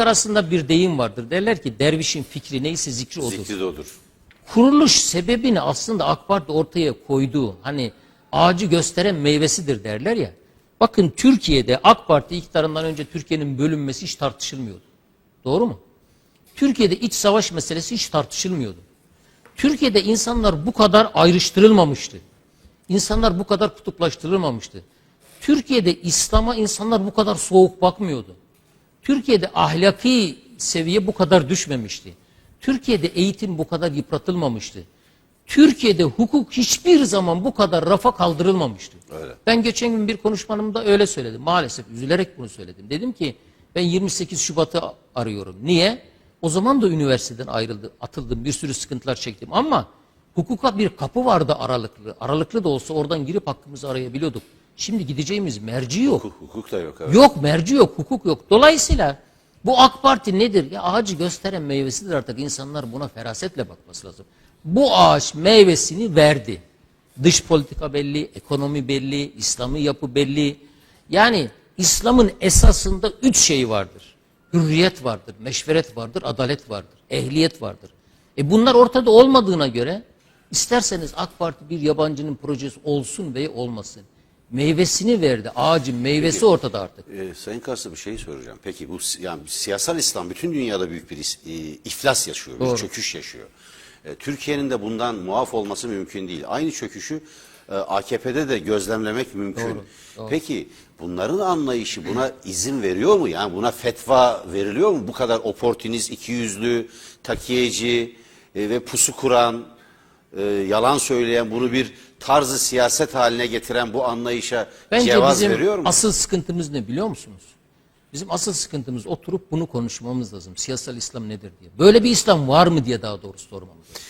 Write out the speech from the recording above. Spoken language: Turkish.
Halk arasında bir deyim vardır. Derler ki dervişin fikri neyse zikri odur. Zikri de odur. Kuruluş sebebini aslında AK Parti ortaya koyduğu hani ağacı gösteren meyvesidir derler ya. Bakın Türkiye'de AK Parti iktidarından önce Türkiye'nin bölünmesi hiç tartışılmıyordu. Doğru mu? Türkiye'de iç savaş meselesi hiç tartışılmıyordu. Türkiye'de insanlar bu kadar ayrıştırılmamıştı. İnsanlar bu kadar kutuplaştırılmamıştı. Türkiye'de İslam'a insanlar bu kadar soğuk bakmıyordu. Türkiye'de ahlaki seviye bu kadar düşmemişti. Türkiye'de eğitim bu kadar yıpratılmamıştı. Türkiye'de hukuk hiçbir zaman bu kadar rafa kaldırılmamıştı. Öyle. Ben geçen gün bir konuşmamda öyle söyledim. Maalesef üzülerek bunu söyledim. Dedim ki ben 28 Şubat'ı arıyorum. Niye? O zaman da üniversiteden ayrıldı, atıldım, bir sürü sıkıntılar çektim ama hukuka bir kapı vardı aralıklı. Aralıklı da olsa oradan girip hakkımızı arayabiliyorduk. Şimdi gideceğimiz merci yok. Hukuk, hukuk da yok. Evet. Yok merci yok, hukuk yok. Dolayısıyla bu AK Parti nedir? Ya ağacı gösteren meyvesidir artık. İnsanlar buna ferasetle bakması lazım. Bu ağaç meyvesini verdi. Dış politika belli, ekonomi belli, İslami yapı belli. Yani İslam'ın esasında üç şey vardır. Hürriyet vardır, meşveret vardır, adalet vardır, ehliyet vardır. E bunlar ortada olmadığına göre isterseniz AK Parti bir yabancının projesi olsun veya olmasın. Meyvesini verdi. Ağacın meyvesi ortada artık. Ee, Sayın Kars'ta bir şey soracağım. Peki bu yani siyasal İslam bütün dünyada büyük bir e, iflas yaşıyor, bir Doğru. çöküş yaşıyor. E, Türkiye'nin de bundan muaf olması mümkün değil. Aynı çöküşü e, AKP'de de gözlemlemek mümkün. Peki bunların anlayışı buna izin veriyor mu? Yani buna fetva veriliyor mu? Bu kadar oportunist, ikiyüzlü, takiyeci e, ve pusu kuran, e, yalan söyleyen, bunu bir tarzı siyaset haline getiren bu anlayışa Bence cevaz bizim veriyor mu? asıl sıkıntımız ne biliyor musunuz? Bizim asıl sıkıntımız oturup bunu konuşmamız lazım. Siyasal İslam nedir diye. Böyle bir İslam var mı diye daha doğrusu sormamız lazım.